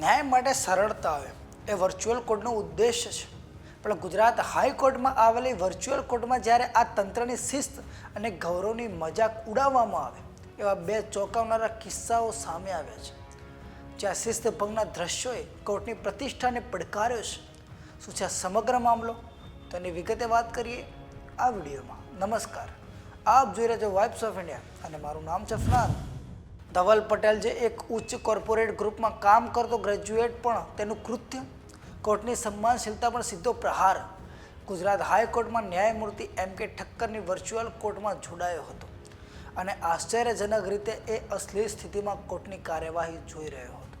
ન્યાય માટે સરળતા આવે. એ વર્ચ્યુઅલ કોર્ટનો ઉદ્દેશ છે. પણ ગુજરાત હાઈકોર્ટમાં આવેલી વર્ચ્યુઅલ કોર્ટમાં જ્યારે આ તંત્રની શિસ્ત અને ગૌરવની મજાક ઉડાવવામાં આવે, એવા બે ચોંકાવનારા કિસ્સાઓ સામે આવ્યા છે. જ્યાં શિસ્ત ભંગના દ્રશ્યોએ કોર્ટની પ્રતિષ્ઠાને પડકાર્યો છે. શું છે આ સમગ્ર મામલો? તો એની વિગતે વાત કરીએ આ વિડીયોમાં. નમસ્કાર. આપ જોઈ રહ્યા છો વાઇબ્સ ઓફ ઇન્ડિયા અને મારું નામ છે ફ્રાન ધવલ પટેલ જે એક ઉચ્ચ કોર્પોરેટ ગ્રુપમાં કામ કરતો ગ્રેજ્યુએટ પણ તેનું કૃત્ય, કોર્ટની સન્માનશીલતા પણ સીધો પ્રહાર. ગુજરાત હાઈકોર્ટમાં ન્યાયમૂર્તિ એમ કે ઠક્કરની વર્ચ્યુઅલ કોર્ટમાં જોડાયો હતો અને આશ્ચર્યજનક રીતે એ અશ્લીલ સ્થિતિમાં કોર્ટની કાર્યવાહી જોઈ રહ્યો હતો.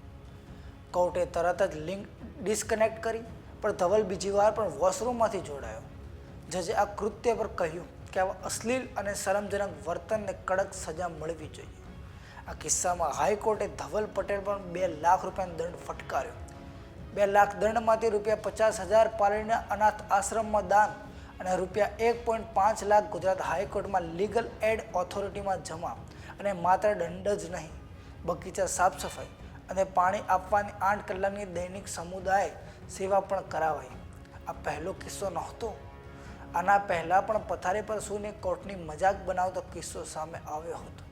કોર્ટે તરત જ લિંક ડિસ્કનેક્ટ કરી, પણ ધવલ બીજી વાર પણ વોશરૂમમાંથી જોડાયો. જજે આ કૃત્ય પર કહ્યું કે આવા અશ્લીલ અને શરમજનક વર્તનને કડક સજા મળવી જોઈએ. આ કિસ્સામાં હાઈકોર્ટે ધવલ પટેલ પણ બે લાખ રૂપિયાનો દંડ ફટકાર્યો. બે લાખ દંડમાંથી રૂપિયા પચાસ હજાર પાલીના અનાથ આશ્રમમાં દાન અને રૂપિયા એક પોઈન્ટ પાંચ લાખ ગુજરાત હાઈકોર્ટમાં લીગલ એડ ઓથોરિટીમાં જમા અને માત્ર દંડ જ નહીં, બગીચા સાફ સફાઈ અને પાણી આપવાની આઠ કલાકની દૈનિક સમુદાય સેવા પણ કરાવાઈ. આ પહેલો કિસ્સો નહોતો. આના પહેલાં પણ પથારી પર સૂને કોર્ટની મજાક બનાવતો કિસ્સો સામે આવ્યો હતો.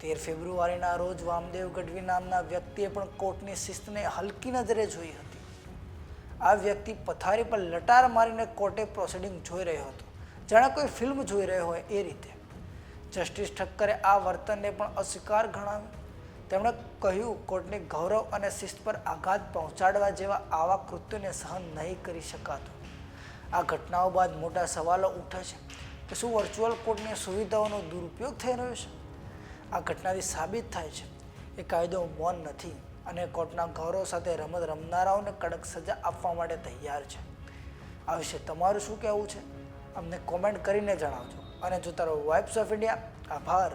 તેર ફેબ્રુઆરીના રોજ વામદેવ ગઢવી નામના વ્યક્તિએ પણ કોર્ટની શિસ્તને હલકી નજરે જોઈ હતી. આ વ્યક્તિ પથારી પર લટાર મારીને કોર્ટે પ્રોસિડિંગ જોઈ રહ્યો હતો. જાણે કોઈ ફિલ્મ જોઈ રહ્યો હોય એ રીતે. જસ્ટિસ ઠક્કરે આ વર્તનને પણ અસ્વીકાર ગણાવ્યું. તેમણે કહ્યું, કોર્ટને ગૌરવ અને શિસ્ત પર આઘાત પહોંચાડવા જેવા આવા કૃત્યોને સહન નહીં કરી શકાતું. આ ઘટનાઓ બાદ મોટા સવાલો ઉઠે છે કે શું વર્ચ્યુઅલ કોર્ટની સુવિધાઓનો દુરુપયોગ થઈ રહ્યો છે? આ ઘટનાથી સાબિત થાય છે. એ કાયદો મૌન નથી અને કોર્ટના ગૌરવ સાથે રમત રમનારાઓને કડક સજા આપવા માટે તૈયાર છે. આ વિશે તમારું શું કહેવું છે? અમને કોમેન્ટ કરીને જણાવજો. અને જો તારો વાઇબ્સ ઓફ ઇન્ડિયા આભાર.